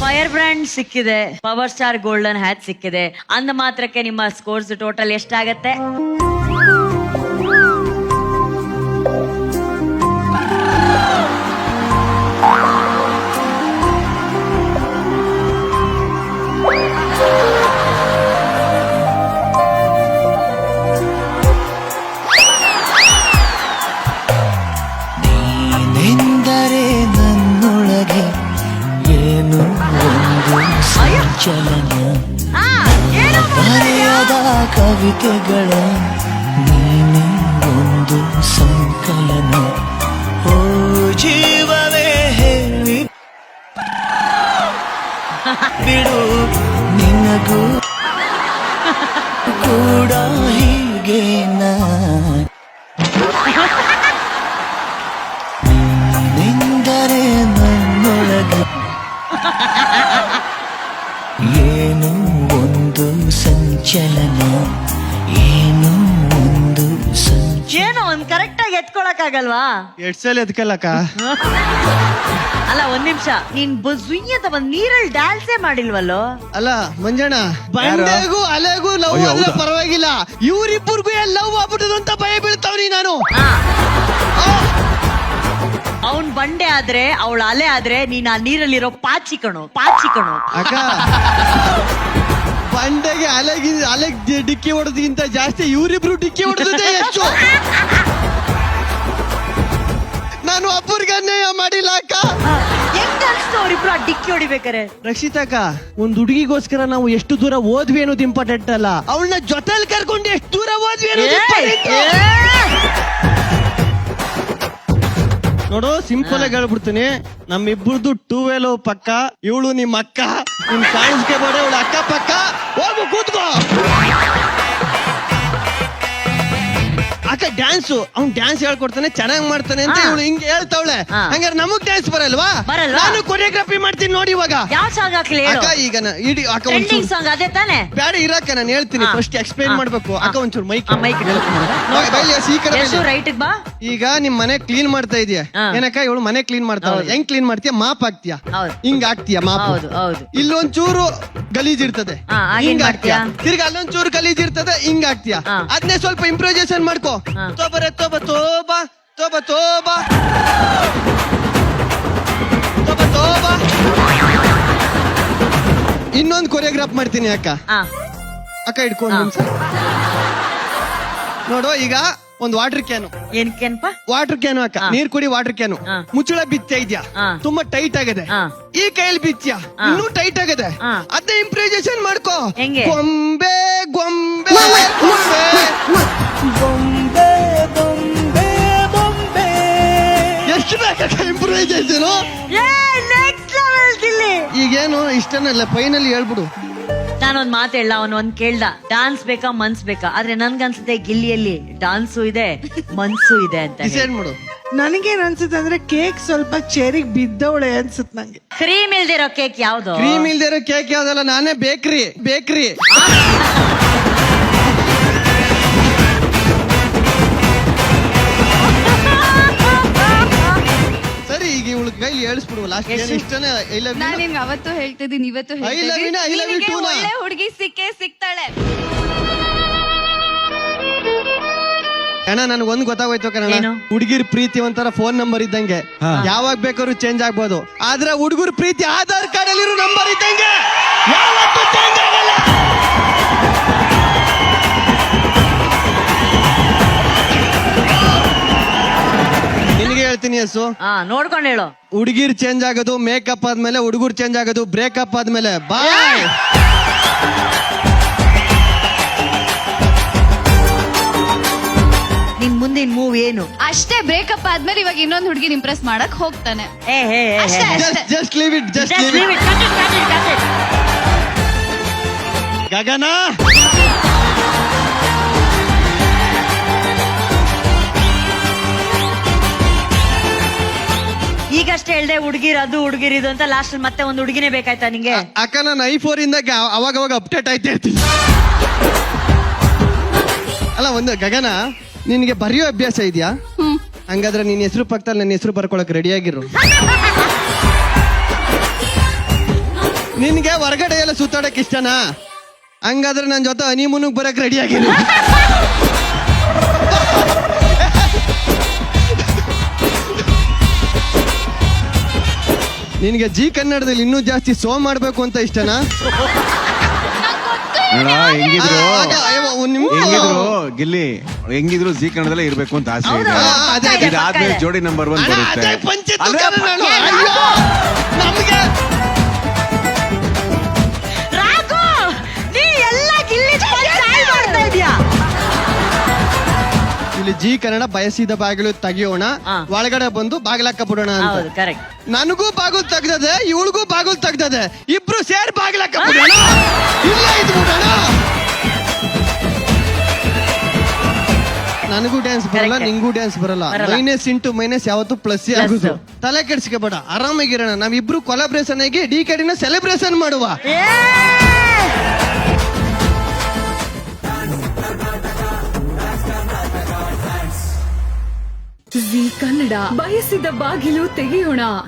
Fire brand ಸಿಕ್ಕಿದೆ. Power star golden hat ಸಿಕ್ಕಿದೆ. ಅಂದ ಮಾತ್ರಕ್ಕೆ ನಿಮ್ಮ ಸ್ಕೋರ್ಸ್ ಟೋಟಲ್ ಎಷ್ಟಾಗತ್ತೆ? ಏನು ಬರೆಯದ ಕವಿತೆಗಳ ನೀನೆ ಒಂದು ಸಂಕಲನ. ಓ ಜೀವವೇ ಹೇಳಿ. ಬಿಡು ನಿನಗೂ ಕೂಡ ಹೀಗೆ ಒಂದ್ ಕರೆಕ್ಟ್ ಆಗಿ ಎತ್ಕೊಳಕ್ ಆಗಲ್ವಾ ಎಡ್ಸಲ್ ಎದ್ಕಲ್ಲಕ್ಕ ಅಲ್ಲ ಒಂದ್ ನಿಮಿಷ. ನೀನ್ ಬುಯ್ಯದ ಅಂತ ನೀರಲ್ ನೀರಲ್ಲಿ ಡ್ಯಾನ್ಸೇ ಮಾಡಿಲ್ವಲ್ಲೋ? ಅಲ್ಲ ಮಂಜಣ್ಣ ಬಂಡೆಗೂ ಅಲೆಗೂ ಲವ್ ಅಯ್ಯೋ, ಆದ್ರೆ ಹೌದಾ? ಪರವಾಗಿಲ್ಲ. ಇವ್ರಿಬ್ಬರಿಗೂ ಲವ್ ಆಗ್ಬಿಟ್ಟದು ಅಂತ ಭಯ ಬೀಳ್ತಾವ್ರಿ ನಾನು. ಅವನ್ ಬಂಡೆ ಆದ್ರೆ ಅವಳ ಅಲೆ ಆದ್ರೆ ನೀನ್ ಆ ನೀರಲ್ಲಿರೋ ಪಾಚಿ ಕಣು ಪಾಚಿ ಕಣು. ಅಕ್ಕ ಬಂಡೆಗೆ ಅಲೆಗಿ ಅಲೆಗೆ ಡಿಕ್ಕಿ ಹೊಡೆದಿಂತ ಜಾಸ್ತಿ ಇವ್ರಿಬ್ರು ಡಿಕ್ಕಿ ಹೊಡೆದೇ ಹೆಚ್ಚು. ನಾನು ಒಬ್ಬರಿಗೆ ಅನ್ಯಾಯ ಮಾಡಿಲ್ಲ ಅಕ್ಕ. ಹೆಂಗ್ ಅನ್ಸ್ತು ಅವ್ರಿಬ್ರು ಆ ಡಿಕ್ಕಿ ಹೊಡಿಬೇಕಾರೆ ರಕ್ಷಿತಕ್ಕ ಒಂದ್ ಹುಡುಗಿಗೋಸ್ಕರ ನಾವು ಎಷ್ಟು ದೂರ ಓದ್ವಿ ಅನ್ನೋದು ಇಂಪಾರ್ಟೆಂಟ್ ಅಲ್ಲ. ಅವಳನ್ನ ಜೊತೆಲಿ ಕರ್ಕೊಂಡು ಎಷ್ಟು ದೂರ ಓದ್ವಿ ಅನ್ನೋದು important. ನೋಡು ಸಿಂಪಲ್ ಆಗಿ ಹೇಳ್ಬಿಡ್ತೀನಿ. ನಮ್ಮಿಬ್ಬರದು ಟೂ ವೇಲ್ ಪಕ್ಕ ಇವಳು ನಿಮ್ಮ ಅಕ್ಕ. ನಿಮ್ ಕಾಣಿಸ್ಕೆ ಬೇಡ ಇವಳು ಅಕ್ಕ ಪಕ್ಕ ಹೋಗು ಕೂತ್ಕೋ. ಡ್ಯಾನ್ಸ್ ಅವ್ನ್ ಡ್ಯಾನ್ಸ್ ಹೇಳ್ಕೊಡ್ತಾನೆ ಚೆನ್ನಾಗ್ ಮಾಡ್ತಾನೆ ಅಂತ. ಇವಳು ಹಿಂಗೆ ಹೇಳ್ತಾವಳೆ ಹಾ. ಹಂಗಾರೆ ನಮಗ್ ಡ್ಯಾನ್ಸ್ ಬರಲ್ವಾ ಬರಲ್ವಾ? ನಾನು ಕೊರಿಯೋಗ್ರಫಿ ಮಾಡ್ತೀನಿ ನೋಡಿ ಇವಾಗ ಯಾವ ಸಾಂಗ್ ಹಾಕ್ಲಿ ಹೇಳು ಅಕ್ಕ ಈಗ ನಾ- ಇಡೀ ಅಕ್ಕ ಟ್ರೆಂಡಿಂಗ್ ಒಂಚೂರು ಸಾಂಗ್ ಅದೇ ತಾನೇ ಬ್ಯಾಡ ಇರಕ್ಕ ನಾನು ಹೇಳ್ತೀನಿ ಹಾ. ಫಸ್ಟ್ ಎಕ್ಸ್ಪ್ಲೈನ್ ಹಾ. ಮಾಡ್ಬೇಕು ಅಕ್ಕ. ಒಂಚೂರು ಮೈಕ್ ಆ ಮೈಕ್ ಈ ಕಡೆ ಎಷ್ಟು ಬೈಲಿ. ರೈಟ್ ಬಾ ಈಗ ನಿಮ್ ಮನೆ ಕ್ಲೀನ್ ಮಾಡ್ತಾ ಇದೀಯ ಹಾ. ಏನಕ್ಕ ಇವಳು ಮನೆ ಕ್ಲೀನ್ ಮಾಡ್ತಾಳೆ ಹೌದು. ಹೆಂಗ್ ಕ್ಲೀನ್ ಮಾಡ್ತೀಯ ಮಾಪ್ ಹಾಕ್ತೀಯ ಹೌದು. ಹಿಂಗ್ ಹಾಕ್ತೀಯ ಮಾಪ್ ಹೌದು ಹೌದು ಇಲ್ಲೊಂಚೂರು ಗಲೀಜ್ ಇರ್ತದೆ ಹಾ, ಹಿಂಗ್ ಹಾಕ್ತೀಯ ಮಾಡ್ತೀಯ? ತಿರ್ಗಿ ಅಲ್ಲೊಂಚೂರು ಗಲೀಜ್ ಇರ್ತದೆ ಹಿಂಗ್ ಹಾಕ್ತೀಯ ಹಾ. ಅದನ್ನೇ ಸ್ವಲ್ಪ ಇಂಪ್ರೊವೈಸೇಷನ್ ಮಾಡ್ಕೋ ಹಾ. ತೋಬರೆ toba toba, toba toba. Toba toba. ಇನ್ನೊಂದು ಕೊರಿಯೋಗ್ರಾಫ್ ಮಾಡ್ತೀನಿ ಅಕ್ಕ ಹಾ ಅಕ್ಕ ಇಟ್ಕೊಂಡು ಹಾ. ನಿಮಿಷ ನೋಡು ಈಗ ಒಂದ್ ವಾಟರ್ ಕ್ಯಾನು ಏನಕ್ಕೇನಪ್ಪ ವಾಟರ್ ಕ್ಯಾನು ಅಕ್ಕ. ನೀರ್ ಕುಡಿ ವಾಟರ್ ಕ್ಯಾನು ಹಾ. ಮುಚ್ಚಳ ಬಿತ್ತಾ ಇದ್ಯಾ ಹಾ. ತುಂಬಾ ಟೈಟ್ ಆಗಿದೆ ಹಾ. ಈ ಕೈಯಲ್ಲಿ ಬಿತ್ತ್ಯಾ ಇನ್ನೂ ಟೈಟ್ ಆಗಿದೆ ಹಾ. ಅದೇ ಇಂಪ್ರೈಸೇಷನ್ ಮಾಡ್ಕೋ ಹೆಂಗೆ? ಗೊಂಬೆ ಗೊಂಬೆ ಗಿಲ್ಲಿ ಈಗೇನು ಇಷ್ಟನಲ್ಲ ಫೈನಲ್ ಹೇಳ್ಬಿಡು. ನಾನೊಂದ್ ಮಾತು ಹೇಳ ಅವನು ಒಂದ್ ಕೇಳ್ದ. ಡಾನ್ಸ್ ಬೇಕಾ ಮನ್ಸ್ ಬೇಕಾ? ಆದ್ರೆ ನನ್ಗನ್ಸುತ್ತೆ ಗಿಲ್ಲಿಯಲ್ಲಿ ಡಾನ್ಸು ಇದೆ ಮನ್ಸು ಇದೆ ಅಂತ ಡಿಸೈಡ್ ಮಾಡು ನನಗೇನ್ ಅನ್ಸುತ್ತೆ ಅಂದ್ರೆ ಕೇಕ್ ಸ್ವಲ್ಪ ಚೇರಿಗೆ ಬಿದ್ದವಳೆ ಅನ್ಸುತ್ತೆ ನಂಗೆ. ಕ್ರೀಮ್ ಇಲ್ದಿರೋ ಕೇಕ್ ಯಾವ್ದು? ಕ್ರೀಮ್ ಇಲ್ದಿರೋ ಕೇಕ್ ಯಾವ್ದಲ್ಲ ನಾನೇ ಬೇಕ್ರಿ ಬೇಕ್ರಿ. ಕೈಲಿ ಹೇಳಿಸ್ಬಿಡುವ ಲಾಸ್ಟ್ ಎಷ್ಟು? ಇಷ್ಟನೇ ಐ ಲವ್ ನಾನ್ ನಿಮಗೆ ಅವತ್ತು ಹೇಳ್ತಿದ್ದೀನಿ ಇವತ್ತು I love you ಹೇಳ್ತಿದ್ದೀನಿ ಐ I love you ನಿನಗೆ too ನ. ಒಳ್ಳೆ ಹುಡುಗಿ ಸಿಕ್ಕೇ ಸಿಗ್ತಾಳೆ ಅಣ್ಣ ನನ್ಗೆ ಒಂದು ಗೊತ್ತಾಗೋಯ್ತು ಕಣ ಏನು? ಹುಡುಗಿರ್ ಪ್ರೀತಿ ಒಂಥರ ಫೋನ್ ನಂಬರ್ ಇದ್ದಂಗೆ ಯಾವಾಗ ಬೇಕಾದ್ರೂ ಚೇಂಜ್ ಆಗ್ಬೋದು ಆದ್ರೆ ಹುಡುಗರ ಪ್ರೀತಿ ಆಧಾರ್ ಕಾರ್ಡ್ ಅಲ್ಲಿರೋ ನಂಬರ್ ಇದ್ದಂಗೆ ಯಾವತ್ತೂ ಚೇಂಜ್ ಆಗಲ್ಲ. ಹೇಳ್ತೀನಿ ಯಸ್ಸು ಹಾ ನೋಡ್ಕೊಂಡ್ ಹೇಳು. ಹುಡುಗಿರ್ ಚೇಂಜ್ ಆಗೋದು ಮೇಕಪ್ ಆದ್ಮೇಲೆ ಹುಡುಗರು ಚೇಂಜ್ ಆಗೋದು ಬ್ರೇಕಪ್ ಆದ್ಮೇಲೆ. ಬಾಯ್ ನಿನ್ ಮುಂದಿನ ಮೂವ್ ಏನು? ಅಷ್ಟೇ ಬ್ರೇಕಪ್ ಆದ್ಮೇಲೆ ಇವಾಗ ಇನ್ನೊಂದ್ ಹುಡುಗಿನ ಇಂಪ್ರೆಸ್ ಮಾಡಕ್ ಹೋಗ್ತಾನೆ. ಏ ಹೇ ಹೇ, ಹೇ, ಅಷ್ಟೇ, ಹೇ. ಅಷ್ಟೇ. Just just leave it just Just leave it it, cut it, cut it, cut it. Gagana! ಈಗಷ್ಟೇ ಹೇಳ್ದೆ ಹುಡುಗಿರ್ ಅದು ಹುಡುಗಿರ್ ಇದು ಅಂತ ಲಾಸ್ಟ್ ಮತ್ತೆ ಒಂದು ಹುಡುಗಿನೇ ಬೇಕಾಯ್ತಾ ನಿಂಗೆ? ಅಕ್ಕ ನಾನು ಐ ಫೋರ್ ಇಂದ ಗ- ಅವಾಗ ಅವಾಗ ಅಪ್ಡೇಟ್ ಆಯ್ತಾ ಇರ್ತೀನಿ. ಅಲ್ಲ ಒಂದು ಗಗನ ನಿನಗೆ ಬರೆಯೋ ಅಭ್ಯಾಸ ಇದೆಯಾ? ಹಂಗಾದ್ರೆ ನಿನ್ನ ಹೆಸರು ಪಕ್ಕದಲ್ಲಿ ನನ್ನ ಹೆಸರು ಬರ್ಕೊಳಕ್ ರೆಡಿ ಆಗಿರು. ನಿನ್ಗೆ ಹೊರಗಡೆ ಎಲ್ಲ ಸುತ್ತಾಡಕ್ ಇಷ್ಟನಾ? ಹಂಗಾದ್ರೆ ನನ್ನ ಜೊತೆ ಹನಿಮೂನಿಗೆ ಬರಕ್ ರೆಡಿ ನಿನ್ಗೆ ಜಿ ಕನ್ನಡದಲ್ಲಿ ಇನ್ನೂ ಜಾಸ್ತಿ ಸೋ ಮಾಡಬೇಕು ಅಂತ ಇಷ್ಟನಾ? ನೋಡ ಹೆಂಗಿದ್ರು? ಆ, ಆಗ, ಅಯ್ಯೋ, ಒಂದ್ ನಿಮಿಷ. ಹೆಂಗಿದ್ರು? ಗಿಲ್ಲಿ ಹೆಂಗಿದ್ರು ಜಿ ಕನ್ನಡದಲ್ಲೇ ಇರ್ಬೇಕು ಅಂತ ಆಸೆ ಇದೆ. ಹೌದು, ಅದೇ, ಅದೇ, ಇದಾದ್ಮೇಲೆ ಪಕ್ಕ ಜೋಡಿ ನಂಬರ್ ಒನ್ ಅಣ್ಣ, ಬರುತ್ತೆ. ಅದೇ ಅದೇ ನಾನು. ಅಯ್ಯೋ, ನಮ್ಗೆ ಇಲ್ಲಿ ಜಿ ಕನ್ನಡ ಬಯಸಿದ ಬಾಗಿಲು ತೆಗಿಯೋಣ. ಹಾ. ಒಳಗಡೆ ಬಂದು ಬಾಗಿಲಕ್ಕ ಬಿಡೋಣ ಅಂತ. ಹೌದು ಕರೆಕ್ಟ್ ನನಗೂ ಬಾಗಿಲು ತೆಗ್ದದೆ ಇವಳಿಗೂ ಬಾಗಿಲು ತೆಗ್ದದೆ. ಇಬ್ರು ಸೇರ್ ಬಾಗಿಲಕ್ಕ ಬಿಡೋಣ ಇಲ್ಲ ಇದು ಬಿಡೋಣ ನನಗೂ ಡ್ಯಾನ್ಸ್ ಬರಲ್ಲ Correct. ನಿಂಗೂ ಡ್ಯಾನ್ಸ್ ಬರಲ್ಲ. ಬರಲ್ಲ. ಮೈನಸ್ ಇಂಟು ಮೈನಸ್ ಯಾವತ್ತು ಪ್ಲಸ್ Plus. ಆಗುದು. ತಲೆ ಕೆಡ್ಸ್ಕೊಬೇಡ. ಆರಾಮಾಗಿರೋಣ. ನಾವಿಬ್ರು ಕೊಲಾಬ್ರೇಷನ್ ಆಗಿ ಡಿ ಕಡಿನ ಸೆಲೆಬ್ರೇಷನ್ ಮಾಡುವ. ಜಿ ಕನ್ನಡ ಬಯಸಿದ ಬಾಗಿಲು ತೆಗೆಯೋಣ.